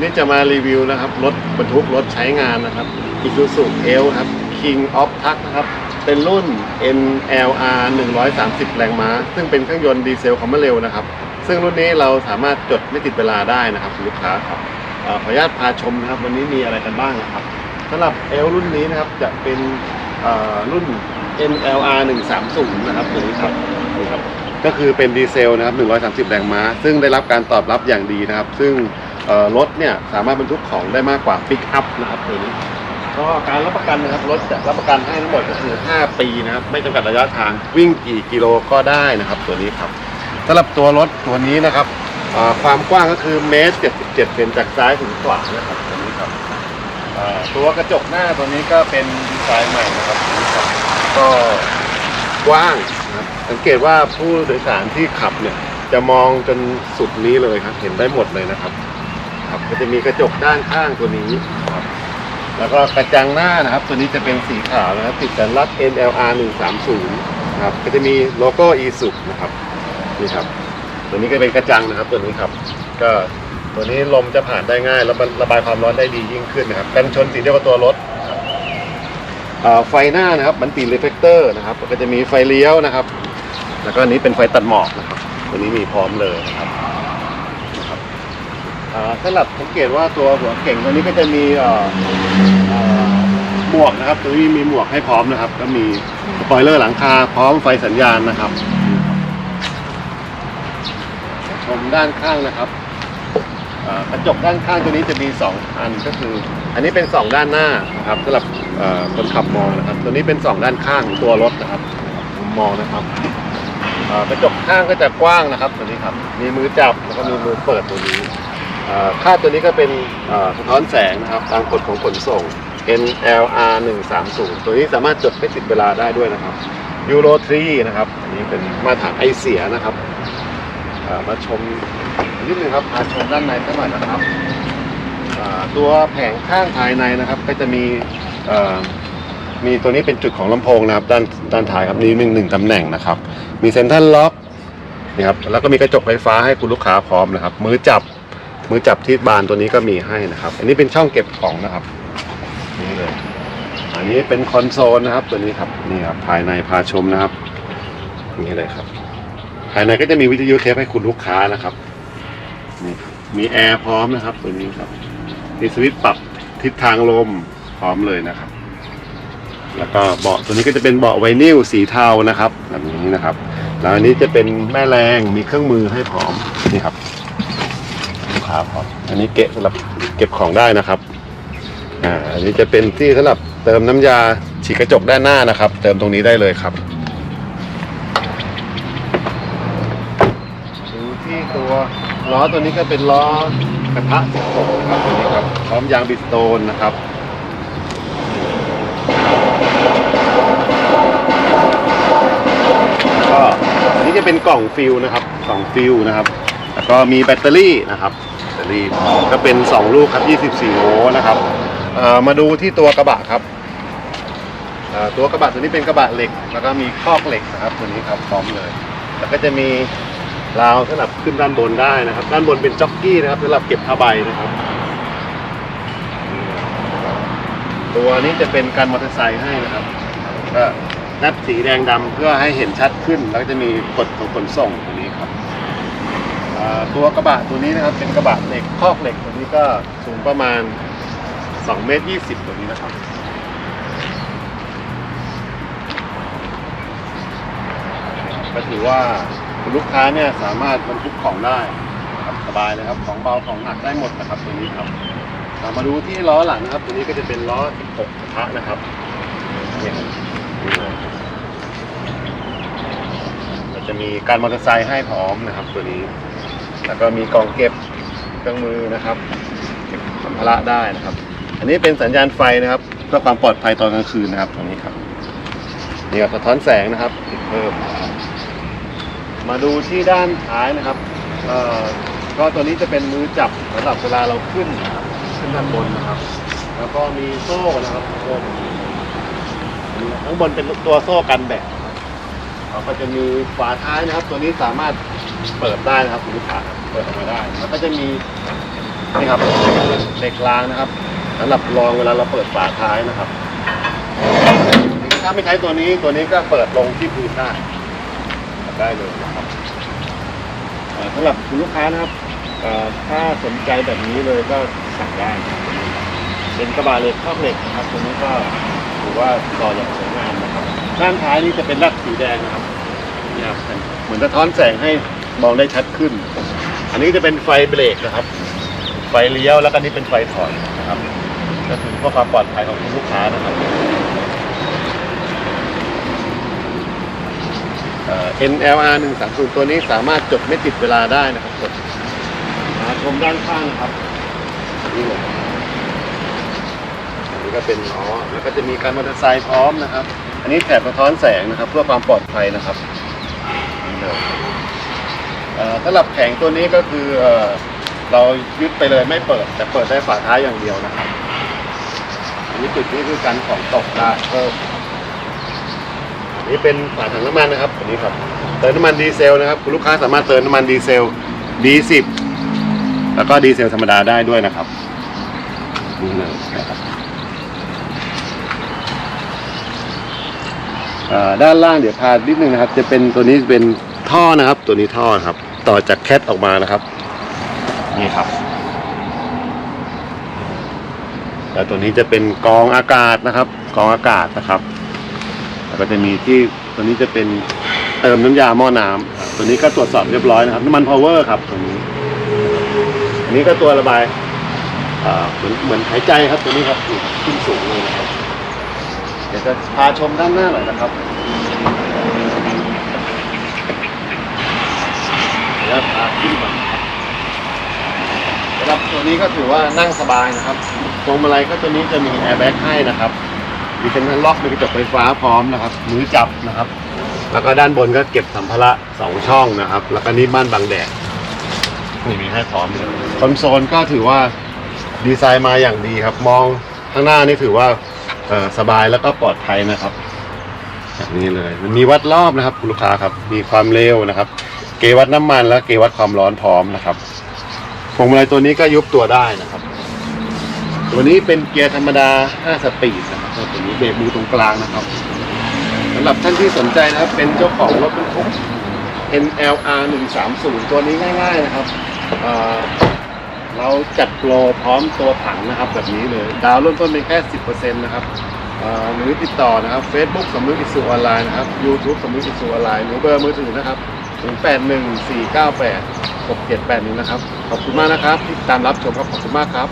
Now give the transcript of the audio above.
วันนี้จะมารีวิวนะครับ รถบรรทุกรถใช้งานนะครับ Isuzu L ครับ King of t u c k นะครับ เป็นรุ่น NLR 130 แรงม้า ซึ่งเป็นเครื่องยนต์ดีเซลความเร็วนะครับ ซึ่งรุ่นนี้เราสามารถจดไม่ติดเวลาได้นะครับคุณลูกค้าครับขออนุญาตพาชมนะครับ วันนี้มีอะไรกันบ้างนะครับสำหรับ L รุ่นนี้นะครับจะเป็นรุ่น NLR 130 นะครับตัวนี้ครับนี่ครับก็คือเป็นดีเซลนะครับ 130 แรงม้า ซึ่งได้รับการตอบรับอย่างดีนะครับ ซึ่ง รถเนี่ยสามารถบรรทุกของได้มากกว่าปิกอัพนะครับตัวนี้ก็การรับประกันนะครับรถจะรับประกันให้ทั้งหมดก็คือ 5 ปีนะครับไม่จำกัดระยะทางวิ่งกี่กิโลก็ได้นะครับ ตัวนี้ครับสำหรับตัวรถตัวนี้นะครับความกว้างก็คือเมตร 77เซนจากซ้ายถึงขวานะครับตัวนี้ครับตัวกระจกหน้าตัวนี้ก็เป็นดีไซน์ใหม่นะครับตัวนี้ครับก็กว้างนะสังเกตว่าผู้โดยสารที่ขับเนี่ยจะมองจนสุดนี้เลยครับ เห็นได้หมดเลยนะครับ ครับก็จะมีกระจกด้านข้างตัวนี้ครับแล้วก็กระจังหน้านะครับ ตัวนี้จะเป็นสีขาวนะครับติดสัญลักษณ์ NLR 130นะครับก็จะมีโลโก้ e s u นะครับนี่ครับ ตัวนี้ก็เป็นกระจังนะครับ ตัวนี้ครับ ก็ตัวนี้ลมจะผ่านได้ง่ายแล้วระบายความร้อนได้ดียิ่งขึ้นนะครับกันชนสีเดียวกับตัวรถไฟหน้านะครับ มันติรีเฟกเตอร์นะครับ ก็จะมีไฟเลี้ยวนะครับ แล้วก็อันนี้เป็นไฟตัดหมอกนะครับ ตัวนี้มีพร้อมเลยนะครับ สำหรับสังเกตว่าตัวหัวเก่งตัวนี้ก็จะมีหมวกนะครับ ตัวนี้มีหมวกให้พร้อมนะครับ ก็มีสปอยเลอร์หลังคาพร้อมไฟสัญญาณนะครับ ชมด้านข้างนะครับกระจกด้านข้างตัวนี้จะมีสองอันก็คือ อันนี้เป็นสองด้านหน้านะครับสำหรับคนขับมองนะครับ ตัวนี้เป็นสองด้านข้างของตัวรถนะครับมองนะครับกระจกข้างก็จะกว้างนะครับ ตัวนี้ครับ มีมือจับแล้วก็มีมือเปิดตัวนี้ ค่าตัวนี้ก็เป็นสะท้อนแสงนะครับตามกฎของขนส่ง NLR 130 ตัวนี้สามารถจดไม่ติดเวลาได้ด้วยนะครับ Euro 3นะครับ อันนี้เป็นมาตรฐานไอเสียนะครับมาชมนิดนึงครับมาชมด้านในสักหน่อยนะครับตัวแผงข้างภายในนะครับ ก็จะมีมีตัวนี้เป็นจุดของลำโพงนะครับด้านด้านท้ายครับนี่หนึ่งหนึ่งตำแหน่งนะครับ มีเซ็นทรัลล็อกนี่ครับแล้วก็มีกระจกไฟฟ้าให้คุณลูกค้าพร้อมนะครับ มือจับ มือจับที่บานตัวนี้ก็มีให้นะครับ อันนี้เป็นช่องเก็บของนะครับนี่เลย อันนี้เป็นคอนโซลนะครับ ตัวนี้ครับนี่ครับภายในพาชมนะครับนี่เลยครับ ภายในก็จะมีวิทยุเทปให้คุณลูกค้านะครับนี่ครับมีแอร์พร้อมนะครับ ตัวนี้ครับมีสวิตช์ปรับทิศทางลมพร้อมเลยนะครับ แล้วก็เบาะตัวนี้ก็จะเป็นเบาะไวนิลสีเทานะครับแบบนี้นะครับ แล้วอันนี้จะเป็นแม่แรงมีเครื่องมือให้พร้อมนี่ครับ คร้อมอันนี้เกะสำหรับเก็บของได้นะครับอ่าอันนี้จะเป็นที่สำหรับเติมน้ำยาฉีดกระจกด้านหน้านะครับ เติมตรงนี้ได้เลยครับดูที่ตัวล้อตัวนี้ก็เป็นล้อกระทะ16นะครับตัวนี้ครับพร้อมยางบิสโตนนะครับก็อันนี้จะเป็นกล่องฟิลนะครับกล่องฟิลนะครับ แล้วก็มีแบตเตอรี่นะครับ รีก็เป็น 2 ลูกครับ 24 โวลต์นะครับมาดูที่ตัวกระบะครับตัวกระบะตัวนี้เป็นกระบะเหล็ก แล้วก็มีคอกเหล็กนะครับตัวนี้ครับพร้อมเลย แล้วก็จะมีราวสำหรับขึ้นด้านบนได้นะครับ ด้านบนเป็นจ็อกกี้นะครับสำหรับเก็บผ้าใบนะครับ ตัวนี้จะเป็นการมอเตอร์ไซค์ให้นะครับก็นัดสีแดงดำเพื่อให้เห็นชัดขึ้น แล้วก็จะมีกฎของขนส่ง ตัวกระบะตัวนี้นะครับเป็นกระบะเหล็กคอกเหล็กตัวนี้ก็สูงประมาณ2เมตร20 ตัวนี้นะครับก็ถือว่าคุณลูกค้าเนี่ยสามารถบรรทุกของได้นะครับสบายเลยครับของเบาของหนักได้หมดนะครับตัวนี้ครับเรามาดูที่ล้อหลังนะครับ ตัวนี้ก็จะเป็นล้อ 16กระทะนะครับเราจะมีการมอเตอร์ไซค์ให้พร้อมนะครับ ตัวนี้ แล้วก็มีกล่องเก็บเครื่องมือนะครับเก็บสัมภาระได้นะครับ อันนี้เป็นสัญญาณไฟนะครับเพื่อความปลอดภัยตอนกลางคืนนะครับตรงนี้ครับนี่ครับสะท้อนแสงนะครับติดเพิ่มมาดูที่ด้านท้ายนะครับก็ตัวนี้จะเป็นมือจับสำหรับเวลาเราขึ้นนะครับขึ้นด้านบนนะครับ แล้วก็มีโซ่นะครับโซ่ข้างบนเป็นตัวโซ่กันแบะ นะครับแล้วก็จะมีฝาท้ายนะครับ ตัวนี้สามารถเปิดได้นะครับคุณลูกค้าเปิดออกมาได้ แล้วก็จะมีนี่ครับเหล็กรางนะครับสำหรับรองเวลาเราเปิดฝาท้ายนะครับ ถ้าไม่ใช้ตัวนี้ตัวนี้ก็เปิดลงที่พื้นได้ได้เลยนะครับสำหรับคุณลูกค้านะครับถ้าสนใจแบบนี้เลยก็สั่งได้เป็นกระบะเหล็กข้อเหล็กนะครับตัวนี้ก็ถือว่าต่ออย่างสวยงามนะ ครับด้านท้ายนี่จะเป็นลักสีแดงนะครับนี่ครับเหมือนสะท้อนแสงให้มองได้ชัดขึ้น อันนี้จะเป็นไฟเบรกนะครับ ไฟเลี้ยวแล้วก็นี่เป็นไฟถอยนะครับก็คือเพื่อความปลอดภัยของคุณลูกค้านะครับเอ่อ NLR 130ตัวนี้สามารถจดไม่ติดเวลาได้นะครับกดมาชมด้านข้างนะครับนี่เลยอันนี้ก็เป็นล้อแล้วก็จะมีการมอเตอร์ไซค์พร้อมนะครับ อันนี้แถบสะท้อนแสงนะครับ เพื่อความปลอดภัยนะครับนี่เลยเอ่อสำหรับแผงตัวนี้ก็คือเอ่อเรายึดไปเลยไม่เปิด แต่เปิดได้ฝาท้ายอย่างเดียวนะครับ อันนี้จุดนี้คือการของตกได้เพิ่มอันนี้เป็นฝาถังน้ำมันนะครับอันนี้ครับเติมน้ำมันดีเซลนะครับคุณลูกค้าสามารถเติมน้ำมันดีเซล D10 แล้วก็ดีเซลธรรมดาได้ด้วยนะครับนี่เลยนะครับเอ่อ ด้านล่างเดี๋ยวพานิดนึงนะครับ จะเป็นตัวนี้เป็นท่อนะครับ ตัวนี้ท่อครับ ต่อจากแคทออกมานะครับ นี่ครับ แล้วตัวนี้จะเป็นกองอากาศนะครับ กองอากาศนะครับแล้วก็จะมีที่ตัวนี้จะเป็นเติมน้ำยาหม้อน้ำตัวนี้ก็ตรวจสอบเรียบร้อยนะครับน้ำมันพาวเวอร์ครับตัวนี้อันนี้ก็ตัวระบายเหมือนเหมือนหายใจครับตัวนี้ครับขึ้นสูงเลยนะครับ เดี๋ยวจะพาชมด้านหน้าหน่อยนะครับเดี๋ยวพาขึ้นมาครับสำหรับตัวนี้ก็ถือว่านั่งสบายนะครับพวงมาลัยก็ตัวนี้จะมีแอร์แบ็กให้นะครับมีเซ็นทรัลล็อกมีกระจกไฟฟ้าพร้อมนะครับมือจับนะครับ แล้วก็ด้านบนก็เก็บสัมภาระสองช่องนะครับ แล้วก็นี่ม่านบังแดดนี่มีให้พร้อมคอนโซลก็ถือว่าดีไซน์มาอย่างดีครับ มองข้างหน้านี่ถือว่า สบายแล้วก็ปลอดภัยนะครับแบบนี้เลยมันมีวัดรอบนะครับคุณลูกค้าครับ มีความเร็วนะครับ เกวัดน้ำมันและเกวัดความร้อนพร้อมนะครับพวงมาลัยตัวนี้ก็ยุบตัวได้นะครับ ตัวนี้เป็นเกียร์ธรรมดา 5 สปีดนะครับตัวนี้เบรกมือตรงกลางนะครับสำหรับท่านที่สนใจนะครับ เป็นเจ้าของรถบรรทุก NLR 130 ตัวนี้ง่าย ๆ นะครับ เราจัดโปรพร้อมตัวถังนะครับแบบนี้เลย ดาวน์เริ่มต้นเป็นแค่ 10%นะครับหรือติดต่อนะครับ Facebook สมมุติอิสุออนไลน์นะครับ YouTube สมมุติอิสุออนไลน์หรือเบอร์มือถือนะครับ081498 6781 นะครับ ขอบคุณมากนะครับ ที่ติดตามรับชมครับ ขอบคุณมากครับ